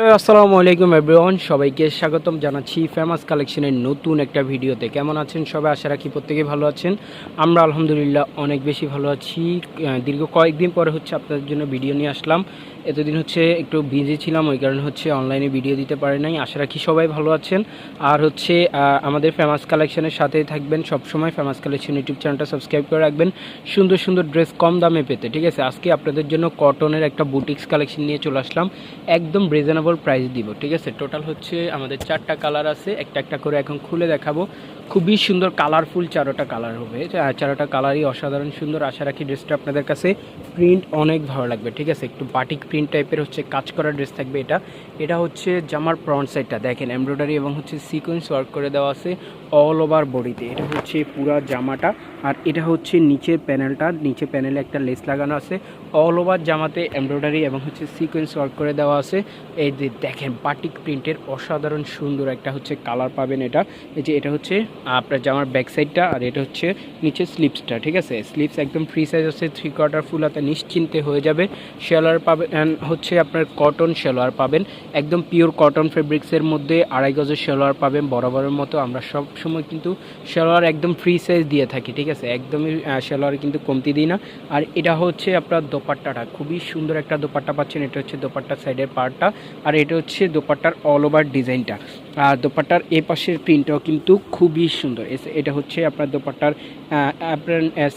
আসসালামু আলাইকুম এভরিওয়ান, সবাইকে স্বাগতম জানাচ্ছি ফেমাস কালেকশনের নতুন একটা ভিডিওতে। কেমন আছেন সবাই? আশা রাখি প্রত্যেকে ভালো আছেন। আমরা আলহামদুলিল্লাহ অনেক বেশি ভালো আছি। দীর্ঘ কয়েকদিন পরে হচ্ছে আপনাদের জন্য ভিডিও নিয়ে আসলাম। এতদিন হচ্ছে একটু বিজি ছিলাম, ওই কারণে হচ্ছে অনলাইনে ভিডিও দিতে পারে নাই। আশা রাখি সবাই ভালো আছেন। আর হচ্ছে আমাদের ফেমাস কালেকশনের সাথে থাকবেন সবসময়। ফেমাস কালেকশন ইউটিউব চ্যানেলটা সাবস্ক্রাইব করে রাখবেন। সুন্দর সুন্দর ড্রেস কম দামে পেতে, ঠিক আছে? আজকে আপনাদের জন্য কটনের একটা বুটিক্স কালেকশন নিয়ে চলে আসলাম। একদম রিজনেবল প্রাইস দিব, ঠিক আছে? টোটাল হচ্ছে আমাদের চারটা কালার আছে। একটা একটা করে এখন খুলে দেখাবো। খুবই সুন্দর কালারফুল চারোটা কালার হবে। চারোটা কালারই অসাধারণ সুন্দর। আশা রাখি ড্রেসটা আপনাদের কাছে প্রিন্ট অনেক ভালো লাগবে, ঠিক আছে? একটু বাটিক প্রিন্ট টাইপের হচ্ছে কাজ করা ড্রেস থাকবে এটা। এটা হচ্ছে জামার ফ্রন্ট সাইডটা দেখেন এমব্রয়ডারি এবং হচ্ছে সিকোয়েন্স ওয়ার্ক করে দেওয়া আছে অল ওভার বডিতে এটা হচ্ছে পুরা জামাটা আর এটা হচ্ছে নিচের প্যানেলটা নিচে প্যানেলে একটা লেস লাগানো আছে। অল ওভার জামাতে এমব্রয়ডারি এবং হচ্ছে সিকোয়েন্স ওয়ার্ক করে দেওয়া আছে। এই যে দেখেন বাটিক প্রিন্টের অসাধারণ সুন্দর একটা হচ্ছে কালার পাবেন এটা। এই যে এটা হচ্ছে আপনার জামার ব্যাক সাইডটা আর এটা হচ্ছে নিচে স্লিপসটা ঠিক আছে? স্লিপস একদম ফ্রি সাইজ আছে থ্রি কোয়ার্টার ফুল হাতে নিশ্চিন্তে হয়ে যাবে। শেলোয়ার পাবেন and হচ্ছে আপনার কটন শেলোয়ার পাবেন। একদম পিওর কটন ফেব্রিক্সের মধ্যে আড়াই গজের শেলোয়ার পাবেন বরাবরের মতো। আমরা সব সময় কিন্তু শেলোয়ার একদম ফ্রি সাইজ দিয়ে থাকি, ঠিক আছে? একদমই শেলোয়ার কিন্তু কমতি দিই না। আর এটা হচ্ছে আপনার দোপাট্টাটা। খুবই সুন্দর একটা দোপাট্টা পাচ্ছেন। এটা হচ্ছে দোপাট্টার সাইডের পার্টটা আর এটা হচ্ছে দোপাট্টার অল ওভার ডিজাইনটা আর দোপাট্টার এ পাশের প্রিন্টটাও কিন্তু খুবই সুন্দর। এটা হচ্ছে আপনার দোপাট্টার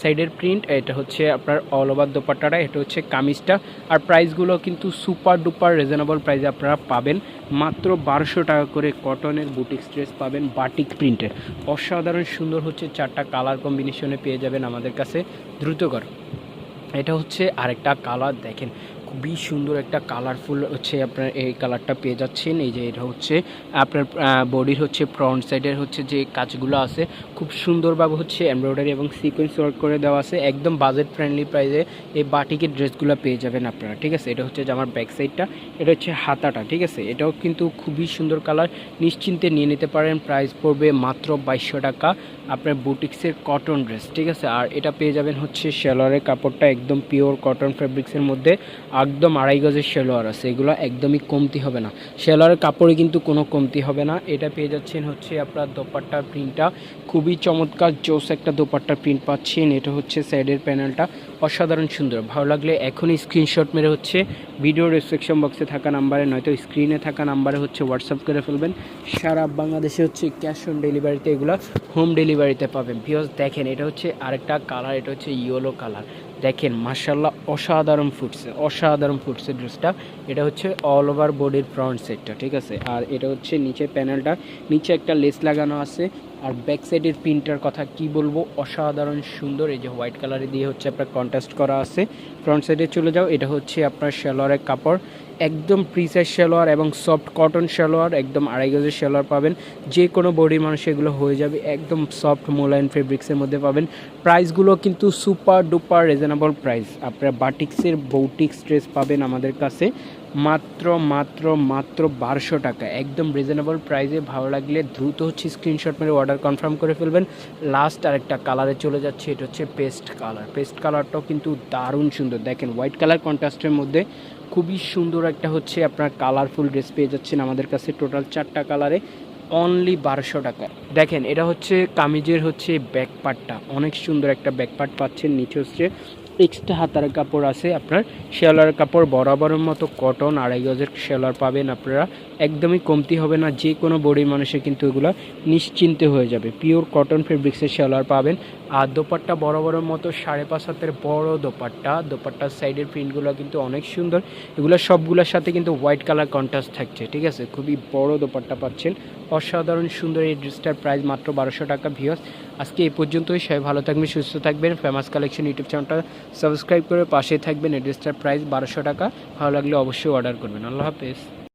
সাইডের প্রিন্ট এটা হচ্ছে আপনার অল ওভার দোপাট্টাটা। এটা হচ্ছে কামিজটা। আর প্রাইসগুলো কিন্তু সুপার ডুপার রিজনেবল প্রাইসে আপনারা পাবেন। মাত্র বারোশো টাকা করে কটনের বুটিক স্ট্রেস পাবেন বাটিক প্রিন্টের। অসাধারণ সুন্দর হচ্ছে চারটা কালার কম্বিনেশনে পেয়ে যাবেন আমাদের কাছে। দ্রুতকর এটা হচ্ছে আরেকটা কালার দেখেন। খুবই সুন্দর একটা কালারফুল হচ্ছে আপনার এই কালারটা পেয়ে যাচ্ছেন। এই যে এটা হচ্ছে আপনার বডির হচ্ছে ফ্রন্ট সাইডের হচ্ছে যে কাজগুলো আছে, খুব সুন্দরভাবে হচ্ছে এমব্রয়ডারি এবং সিকোয়েন্স ওয়ার্ক করে দেওয়া আছে। একদম বাজেট ফ্রেন্ডলি প্রাইসে এই বাটিকের ড্রেসগুলো পেয়ে যাবেন আপনারা, ঠিক আছে? এটা হচ্ছে যে আমার ব্যাক সাইডটা এটা হচ্ছে হাতাটা, ঠিক আছে? এটাও কিন্তু খুবই সুন্দর কালার নিশ্চিন্তে নিয়ে নিতে পারেন। প্রাইস পড়বে মাত্র বাইশশো টাকা। আপনার বুটিক্সের কটন ড্রেস ঠিক আছে? আর এটা পেয়ে যাবেন হচ্ছে শেলোয়ারের কাপড়টা একদম পিওর কটন ফেব্রিক্সের মধ্যে, একদম আড়াই গজের শেলোয়ার আছে। এগুলো একদমই কমতি হবে না। শেলোয়ারের কাপড়ে কিন্তু কোনো কমতি হবে না। এটা পেয়ে যাচ্ছেন হচ্ছে আপনার দোপাট্টার প্রিন্টটা খুবই চমৎকার, জোস একটা দোপাট্টার প্রিন্ট পাচ্ছেন। এটা হচ্ছে সাইডের প্যানেলটা অসাধারণ সুন্দর। ভালো লাগলে এখনই স্ক্রিনশট মেরে হচ্ছে ভিডিও ডিসক্রিপশন বক্সে থাকা নাম্বারে নয়তো স্ক্রিনে থাকা নাম্বারে হচ্ছে হোয়াটসঅ্যাপ করে ফেলবেন। সারা বাংলাদেশে হচ্ছে ক্যাশ অন ডেলিভারিতে এগুলো হোম ডেলিভারিতে পাবেন। ভিওস দেখেন, এটা হচ্ছে আরেকটা কালার এটা হচ্ছে ইয়েলো কালার দেখেন মার্শাল্লাহ অসাধারণ ফুটছে অসাধারণ ফুটছে ড্রেসটা এটা হচ্ছে অল ওভার বডির ফ্রন্ট সেটটা ঠিক আছে? আর এটা হচ্ছে নিচে প্যানেলটা নিচে একটা লেস লাগানো আছে। আর ব্যাক সাইডের প্রিন্টার কথা কি বলব? অসাধারণ সুন্দর, এই যে হোয়াইট কালারে দিয়ে হচ্ছে আপনার কন্ট্রাস্ট করা আছে। ফ্রন্ট সাইডে চলে যাও, এটা হচ্ছে আপনার শেলোয়ারের কাপড়। একদম প্রিসাইজ শেলোয়ার এবং সফট কটন শেলোয়ার একদম আড়াই গজের শেলোয়ার পাবেন। যে কোনো বডি মানুষ এগুলো হয়ে যাবে, একদম সফট মোলায়ন ফেব্রিক্সের মধ্যে পাবেন। প্রাইসগুলো কিন্তু সুপার ডুপার রিজনেবল প্রাইস আপনারা বাটিক্সের বৌটিক্স ড্রেস পাবেন আমাদের কাছে। মাত্র মাত্র মাত্র বারোশো টাকা। একদম রিজনেবল প্রাইসে ভালো লাগলে দ্রুত হচ্ছে স্ক্রিনশট মেরে অর্ডার কনফার্ম করে ফেলবেন। লাস্ট আরেকটা কালারে চলে যাচ্ছে, এটা হচ্ছে পেস্ট কালার পেস্ট কালারটাও কিন্তু দারুণ সুন্দর। দেখেন হোয়াইট কালার কন্ট্রাস্টের মধ্যে খুবই সুন্দর একটা হচ্ছে আপনার কালারফুল ড্রেস পেয়ে যাচ্ছেন আমাদের কাছে টোটাল চারটা কালারে অনলি বারোশো টাকা। দেখেন, এটা হচ্ছে কামিজের হচ্ছে ব্যাক পার্টটা অনেক সুন্দর একটা ব্যাক পার্ট পাচ্ছেন, নিচে হচ্ছে এক্সট্রা হাতার কাপড় আছে আপনার। শেওলার কাপড় বরাবরের মতো কটন আড়াই গজের শেলার পাবেন আপনারা। একদমই কমতি হবে না, যে কোনো বডি মানুষের কিন্তু এগুলো নিশ্চিন্তে হয়ে যাবে। পিওর কটন ফেব্রিক্সের শেলার পাবেন। আর দোপাট্টা বরাবরের মতো সাড়ে পাঁচ হাতের বড় দোপাট্টা, দোপাট্টার সাইডের প্রিন্টগুলো কিন্তু অনেক সুন্দর। এগুলো সবগুলোর সাথে কিন্তু হোয়াইট কালার কন্ট্রাস্ট থাকছে, ঠিক আছে? খুবই বড় দোপাট্টা পাচ্ছেন। অসাধারণ সুন্দর এই ড্রেসটার প্রাইস মাত্র বারোশো টাকা ভিওস আজকে এই পর্যন্তই। সবাই ভালো থাকবেন, সুস্থ থাকবেন। ফেমাস কালেকশন ইউটিউব চ্যানেলটা সাবস্ক্রাইব করে পাশে থাকবেন এড্রেসটার প্রাইস বারোশো টাকা। ভালো লাগলে অবশ্যই অর্ডার করবেন। আল্লাহ হাফেজ।